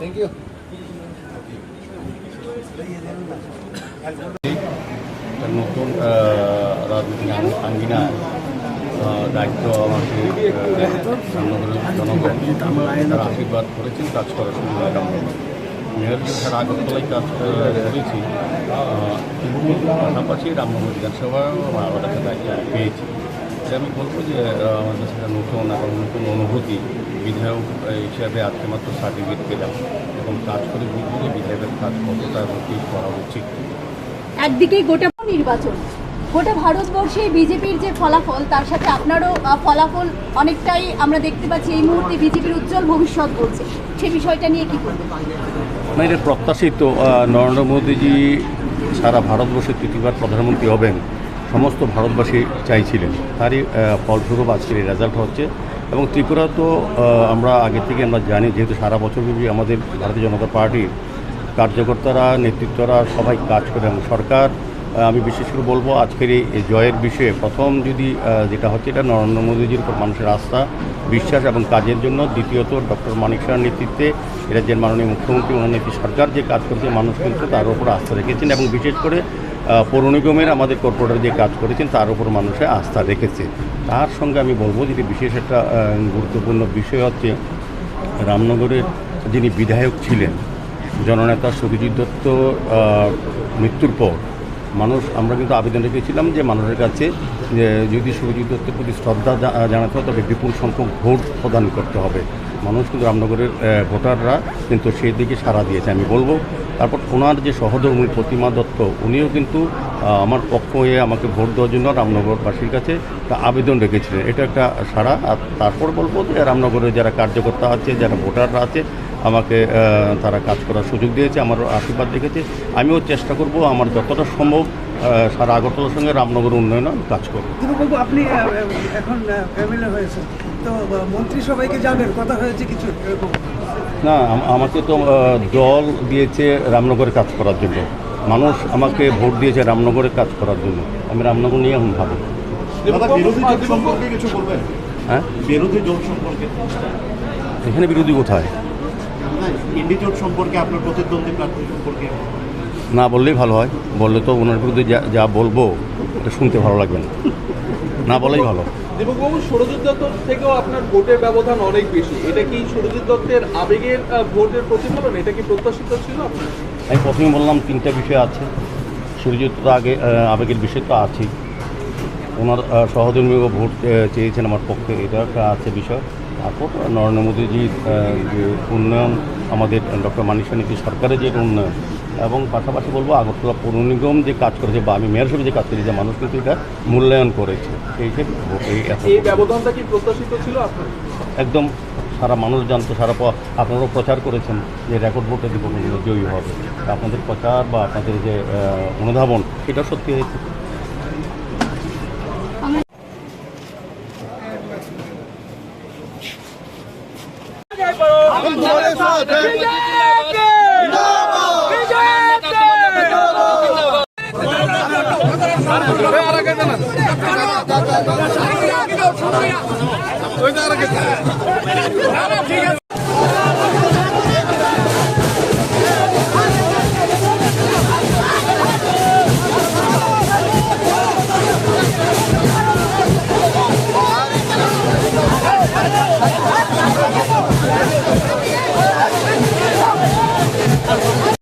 Thank you নতুন আহ, রাজনৈতিক আঙ্গ- আঙ্গিনা দায়িত্ব আমাকে জনগণ আশীর্বাদ করেছেন কাজ করার আমরা মেয়র সারা আগরতলায় কাজ করেছি পাশাপাশি রামনগর বিধানসভায় আমার একটা দায়িত্ব পেয়েছি আমি বলব যে আহ, আমার নতুন এবং নতুন অনুভূতি বিধায়ক হিসাবে আজকে মাত্র সার্টিফিকেট পেলাম এবং কাজ করে বুঝব যে বিধায়কের কাজ কতটা এবং কী করা উচিত। একদিকে গোটা নির্বাচন গোটা ভারতবর্ষে বিজেপির যে ফলাফল তার সাথে আপনারও ফলাফল অনেকটাই আমরা দেখতে পাচ্ছি এই মুহূর্তে বিজেপির উজ্জ্বল ভবিষ্যৎ বলছে। সে বিষয়টা নিয়ে কি করবেন না এটা প্রত্যাশিত নরেন্দ্র মোদীজি সারা ভারতবর্ষের তৃতীয়বার প্রধানমন্ত্রী হবেন সমস্ত ভারতবাসী চাইছিলেন। তারই ফলস্বরূপ আজকের এই রেজাল্ট হচ্ছে এবং ত্রিপুরা তো আমরা আগে থেকে আমরা জানি, যেহেতু সারা বছরব্যাপী আমাদের ভারতীয় জনতা পার্টির কার্যকর্তারা, নেতৃত্বরা সবাই কাজ করে এবং সরকার আমি বিশেষ করে বলব আজকের এই জয়ের বিষয়ে প্রথম যদি যেটা হচ্ছে এটা নরেন্দ্র মোদীজির উপর মানুষের আস্থা, বিশ্বাস এবং কাজের জন্য, দ্বিতীয়ত ডক্টর মানিক শাহর নেতৃত্বে যে মাননীয় মুখ্যমন্ত্রী নেতৃত্বে সরকার যে কাজ করছে, মানুষ কিন্তু তার উপর আস্থা রেখেছেন এবং বিশেষ করে পৌর নিগমের আমাদের কর্পোরেটর যে কাজ করেছেন, তার উপর মানুষের আস্থা রেখেছে। তার সঙ্গে আমি বলব যে বিশেষ একটা গুরুত্বপূর্ণ বিষয় হচ্ছে রামনগরের যিনি বিধায়ক ছিলেন, জননেতা সুবিজিৎ দত্ত মৃত্যুর পর মানুষ, আমরা কিন্তু আবেদন রেখেছিলাম যে মানুষের কাছে যদি সুবিজিৎ দত্তের প্রতি শ্রদ্ধা জানাতে হয়, তবে বিপুল সংখ্যক ভোট প্রদান করতে হবে। মানুষ কিন্তু রামনগরের ভোটাররা কিন্তু সেই দিকে সাড়া দিয়েছে। আমি বলব তারপর ওনার যে সহধর্মী প্রতিমা দত্ত উনিও কিন্তু আমার পক্ষ হয়ে আমাকে ভোট দেওয়ার জন্য রামনগরবাসীর কাছে একটা আবেদন রেখেছিলেন। এটা একটা সারা আর তারপর বলব যে রামনগরের যারা কার্যকর্তা আছে যারা ভোটাররা আছে আমাকে তারা কাজ করার সুযোগ দিয়েছে আমার আশীর্বাদ রেখেছে। আমিও চেষ্টা করব আমার যতটা সম্ভব সারা আগরতলার সঙ্গে রামনগর উন্নয়নে কাজ করব। আপনি এখন এমএলএ হয়েছেন তো আহ, মন্ত্রিসভায় কি যাবেন? কথা হয়েছে কিছু? না আমাকে তো দল দিয়েছে রামনগরে কাজ করার জন্য। মানুষ আমাকে ভোট দিয়েছে রামনগরে কাজ করার জন্য। আমি রামনগর নিয়ে এখন ভাবি। হ্যাঁ? বিরোধী জোট সম্পর্কে? এখানে বিরোধী কোথায়? সম্পর্কে আপনার প্রতিদ্বন্দ্বী প্রার্থী সম্পর্কে? না বললেই ভালো হয়। বললে তো ওনার বিরুদ্ধে যা যা বলব এটা শুনতে ভালো লাগবে না। না বলেই ভালো। দীপকবাবু সুরজিৎ দত্ত থেকেও আপনার ভোটের ব্যবধান অনেক বেশি। এটা কি সুরজিৎ দত্তের আবেগের ভোটের প্রতিফলন? এটা কি প্রত্যাশিত ছিল আমি প্রথমে বললাম তিনটা বিষয় আছে। সূর্যজিৎ তো আগে আবেগের বিষয় তো আছেই। ওনার সহধর্মীয় ভোট চেয়েছেন আমার পক্ষে। এটা একটা আছে বিষয়। তারপর নরেন্দ্র মোদীজির যে উন্নয়ন আমাদের ডক্টর মানিক নীতি সরকারের যে উন্নয়ন এবং পাশাপাশি বলব আগরতলা পৌর নিগম যে কাজ করেছে বা আমি মেয়র হিসেবে যে কাজ করি যে মানুষ কিন্তু এটা মূল্যায়ন করেছে এই যে একদম সারা মানুষ জানতো সারা আপনারাও প্রচার করেছেন যে রেকর্ড ভোটে কোনো জয়ী হবে। আপনাদের প্রচার বা আপনাদের যে অনুধাবন এটা সত্যি হয়েছে। ঠিক আছে